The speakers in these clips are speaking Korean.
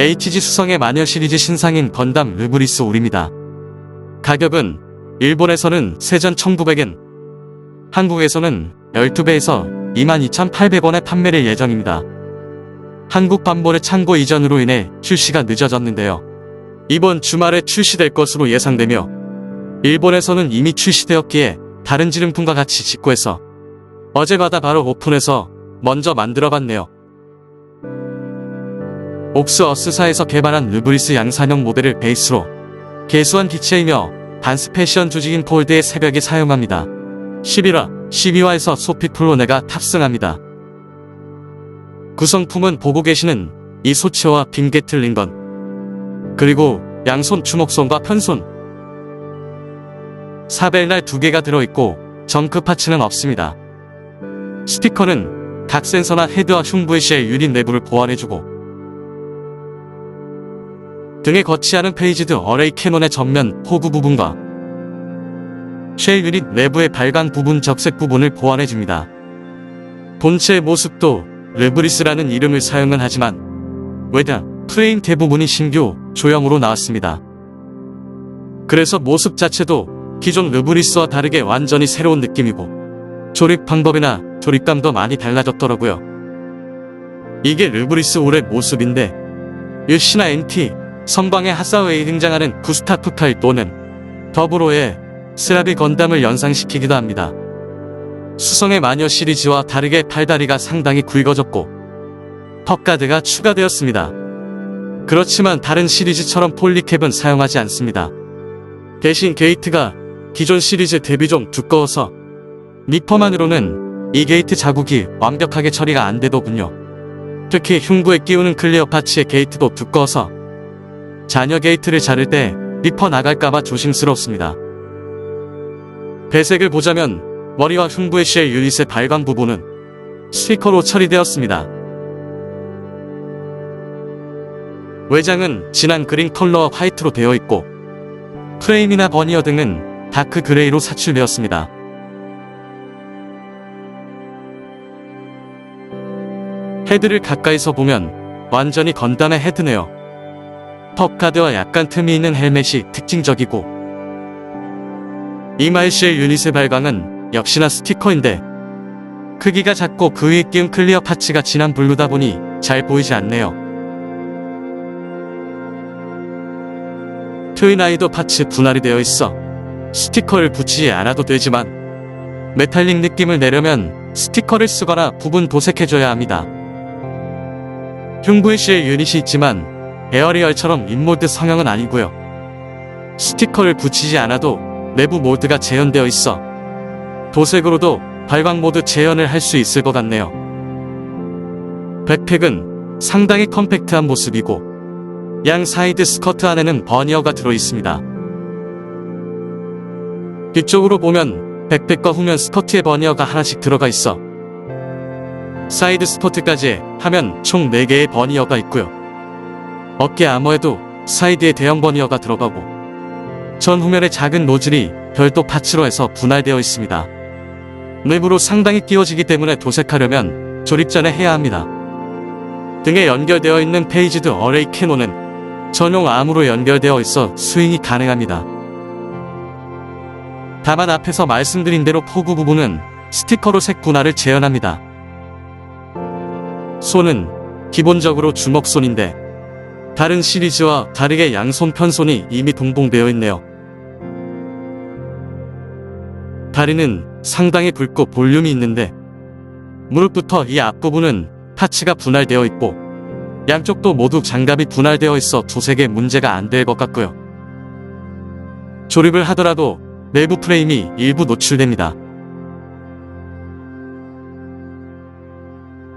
HG 수성의 마녀 시리즈 신상인 건담 르브리스 올입니다. 가격은 일본에서는 세전 1900엔, 한국에서는 12배에서 22,800원에 판매될 예정입니다. 한국 반본의 창고 이전으로 인해 출시가 늦어졌는데요. 이번 주말에 출시될 것으로 예상되며 일본에서는 이미 출시되었기에 다른 지름품과 같이 직구해서 어제마다 바로 오픈해서 먼저 만들어봤네요. 옥스어스사에서 개발한 르브리스 양산형 모델을 베이스로 개수한 기체이며 반스 패션 조직인 폴드의 새벽에 사용합니다. 11화, 12화에서 소피 플로네가 탑승합니다. 구성품은 보고 계시는 이 소체와 빈게틀 링건 그리고 양손 주먹손과 편손 사벨날 두 개가 들어있고 정크 파츠는 없습니다. 스티커는 각 센서나 헤드와 흉부의 쉘 유닛 내부를 보완해주고 등에 거치하는 페이지드 어레이 캐논의 전면 호구 부분과 쉘 유닛 내부의 발광 부분 적색 부분을 보완해줍니다. 본체의 모습도 레브리스라는 이름을 사용은 하지만 외다 프레임 대부분이 신규 조형으로 나왔습니다. 그래서 모습 자체도 기존 르브리스와 다르게 완전히 새로운 느낌이고 조립 방법이나 조립감도 많이 달라졌더라고요. 이게 르브리스 올의 모습인데 일시나 NT 성광의 핫사웨이 등장하는 구스타프 칼 또는 더불어의 스라비 건담을 연상시키기도 합니다. 수성의 마녀 시리즈와 다르게 팔다리가 상당히 굵어졌고 턱가드가 추가되었습니다. 그렇지만 다른 시리즈처럼 폴리캡은 사용하지 않습니다. 대신 게이트가 기존 시리즈 대비 좀 두꺼워서 니퍼만으로는 이 게이트 자국이 완벽하게 처리가 안 되더군요. 특히 흉부에 끼우는 클리어 파츠의 게이트도 두꺼워서 자녀 게이트를 자를 때 리퍼 나갈까봐 조심스럽습니다. 배색을 보자면 머리와 흉부의 쉘 유닛의 발광 부분은 스티커로 처리되었습니다. 외장은 진한 그린 컬러와 화이트로 되어 있고 프레임이나 버니어 등은 다크 그레이로 사출되었습니다. 헤드를 가까이서 보면 완전히 건담의 헤드네요. 턱가드와 약간 틈이 있는 헬멧이 특징적이고 이마이시의 유닛의 발광은 역시나 스티커인데 크기가 작고 그 위에 끼운 클리어 파츠가 진한 블루다 보니 잘 보이지 않네요. 트윈아이도 파츠 분할이 되어 있어 스티커를 붙이지 않아도 되지만 메탈릭 느낌을 내려면 스티커를 쓰거나 부분 도색해줘야 합니다. 흉부의 시의 유닛이 있지만 에어리얼처럼 인몰드 성형은 아니고요. 스티커를 붙이지 않아도 내부 모드가 재현되어 있어 도색으로도 발광 모드 재현을 할 수 있을 것 같네요. 백팩은 상당히 컴팩트한 모습이고 양 사이드 스커트 안에는 버니어가 들어 있습니다. 뒤쪽으로 보면 백팩과 후면 스커트에 버니어가 하나씩 들어가 있어 사이드 스커트까지 하면 총 4개의 버니어가 있고요. 어깨 아머에도 사이드에 대형 버니어가 들어가고 전 후면에 작은 노즐이 별도 파츠로 해서 분할되어 있습니다. 내부로 상당히 끼워지기 때문에 도색하려면 조립 전에 해야 합니다. 등에 연결되어 있는 페이지드 어레이 캐논은 전용 암으로 연결되어 있어 스윙이 가능합니다. 다만 앞에서 말씀드린 대로 포구 부분은 스티커로 색 분할을 재현합니다. 손은 기본적으로 주먹손인데 다른 시리즈와 다르게 양손 편손이 이미 동봉되어 있네요. 다리는 상당히 붉고 볼륨이 있는데 무릎부터 이 앞부분은 파츠가 분할되어 있고 양쪽도 모두 장갑이 분할되어 있어 도색에 문제가 안 될 것 같고요. 조립을 하더라도 내부 프레임이 일부 노출됩니다.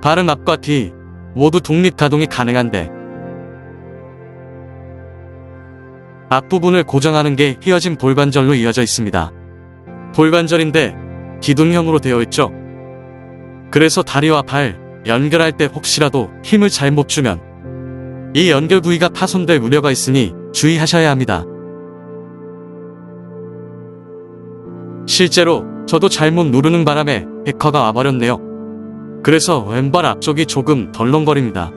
발은 앞과 뒤 모두 독립 가동이 가능한데 앞부분을 고정하는 게 휘어진 볼관절로 이어져 있습니다. 볼관절인데 기둥형으로 되어 있죠. 그래서 다리와 발 연결할 때 혹시라도 힘을 잘못 주면 이 연결 부위가 파손될 우려가 있으니 주의하셔야 합니다. 실제로 저도 잘못 누르는 바람에 해커가 와버렸네요. 그래서 왼발 앞쪽이 조금 덜렁거립니다.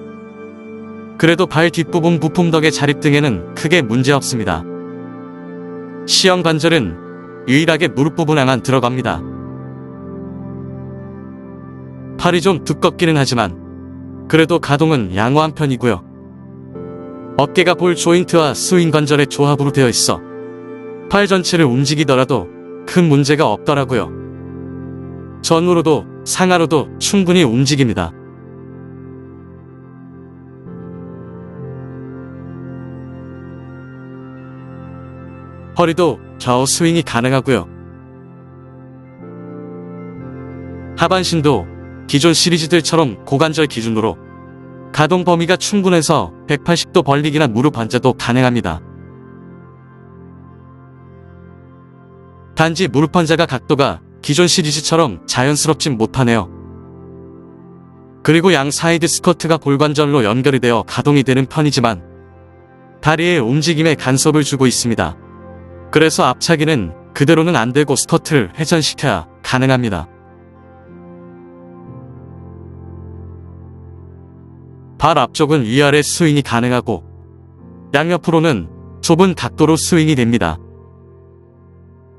그래도 발 뒷부분 부품 덕에 자립 등에는 크게 문제 없습니다. 시형 관절은 유일하게 무릎 부분 안안 들어갑니다. 팔이 좀 두껍기는 하지만 그래도 가동은 양호한 편이고요. 어깨가 볼 조인트와 스윙 관절의 조합으로 되어 있어 팔 전체를 움직이더라도 큰 문제가 없더라고요. 전으로도 상하로도 충분히 움직입니다. 허리도 좌우 스윙이 가능하고요. 하반신도 기존 시리즈들처럼 고관절 기준으로 가동 범위가 충분해서 180도 벌리기나 무릎 앉아도 가능합니다. 단지 무릎 앉아가 각도가 기존 시리즈처럼 자연스럽진 못하네요. 그리고 양 사이드 스커트가 골관절로 연결이 되어 가동이 되는 편이지만 다리의 움직임에 간섭을 주고 있습니다. 그래서 앞차기는 그대로는 안 되고 스커트를 회전시켜야 가능합니다. 발 앞쪽은 위아래 스윙이 가능하고 양옆으로는 좁은 각도로 스윙이 됩니다.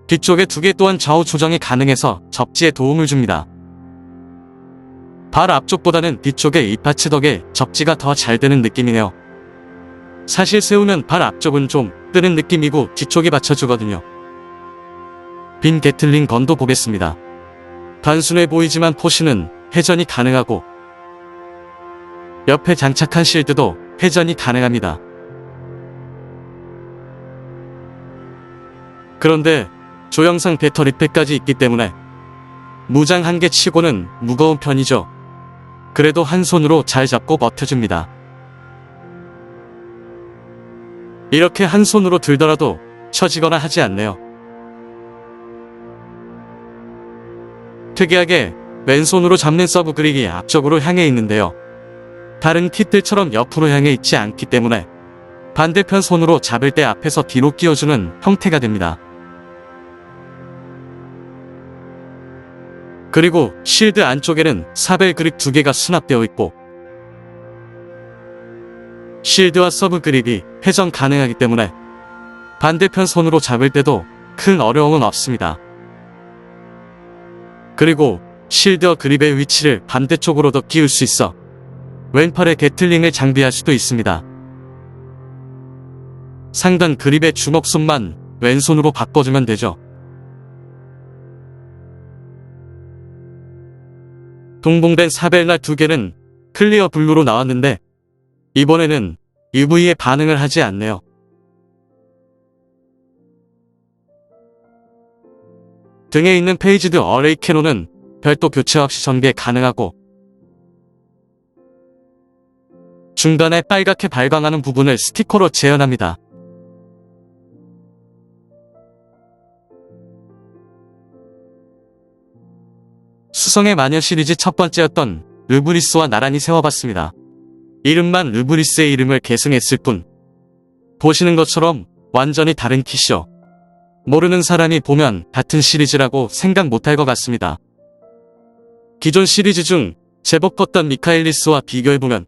뒤쪽에 두개 또한 좌우 조정이 가능해서 접지에 도움을 줍니다. 발 앞쪽보다는 뒤쪽의 이파츠 덕에 접지가 더 잘 되는 느낌이네요. 사실 세우면 발 앞쪽은 좀 뜨는 느낌이고 뒤쪽이 받쳐주거든요. 빈 게틀링 건도 보겠습니다. 단순해 보이지만 포시는 회전이 가능하고 옆에 장착한 실드도 회전이 가능합니다. 그런데 조영상 배터리팩까지 있기 때문에 무장 한 개 치고는 무거운 편이죠. 그래도 한 손으로 잘 잡고 버텨줍니다. 이렇게 한 손으로 들더라도 처지거나 하지 않네요. 특이하게 왼손으로 잡는 서브 그릭이 앞쪽으로 향해 있는데요. 다른 킷들처럼 옆으로 향해 있지 않기 때문에 반대편 손으로 잡을 때 앞에서 뒤로 끼워주는 형태가 됩니다. 그리고 실드 안쪽에는 사벨 그립 두 개가 수납되어 있고 실드와 서브 그립이 회전 가능하기 때문에 반대편 손으로 잡을 때도 큰 어려움은 없습니다. 그리고 실드와 그립의 위치를 반대쪽으로 더 끼울 수 있어 왼팔에 게틀링을 장비할 수도 있습니다. 상단 그립의 주먹손만 왼손으로 바꿔주면 되죠. 동봉된 사벨날 두 개는 클리어 블루로 나왔는데 이번에는 UV에 반응을 하지 않네요. 등에 있는 페이지드 어레이 캐논은 별도 교체 없이 전개 가능하고 중간에 빨갛게 발광하는 부분을 스티커로 재현합니다. 수성의 마녀 시리즈 첫 번째였던 르브리스와 나란히 세워봤습니다. 이름만 르브리스의 이름을 계승했을 뿐 보시는 것처럼 완전히 다른 킷이요. 모르는 사람이 보면 같은 시리즈라고 생각 못할 것 같습니다. 기존 시리즈 중 제법 컸던 미카엘리스와 비교해보면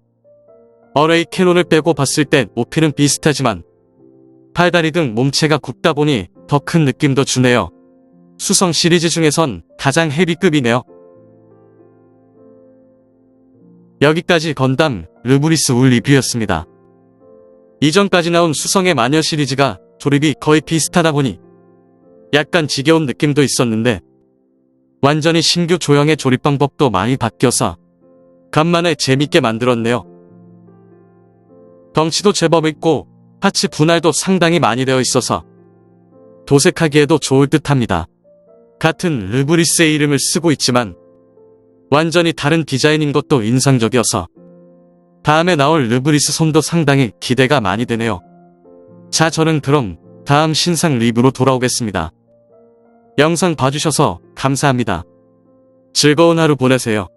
어레이 캐논을 빼고 봤을 때 모피는 비슷하지만 팔다리 등 몸체가 굵다 보니 더 큰 느낌도 주네요. 수성 시리즈 중에선 가장 헤비급이네요. 여기까지 건담 르브리스 울 리뷰였습니다. 이전까지 나온 수성의 마녀 시리즈가 조립이 거의 비슷하다 보니 약간 지겨운 느낌도 있었는데 완전히 신규 조형의 조립 방법도 많이 바뀌어서 간만에 재밌게 만들었네요. 덩치도 제법 있고 파츠 분할도 상당히 많이 되어 있어서 도색하기에도 좋을 듯 합니다. 같은 르브리스의 이름을 쓰고 있지만 완전히 다른 디자인인 것도 인상적이어서 다음에 나올 르브리스 손도 상당히 기대가 많이 되네요. 자 저는 그럼 다음 신상 리뷰로 돌아오겠습니다. 영상 봐주셔서 감사합니다. 즐거운 하루 보내세요.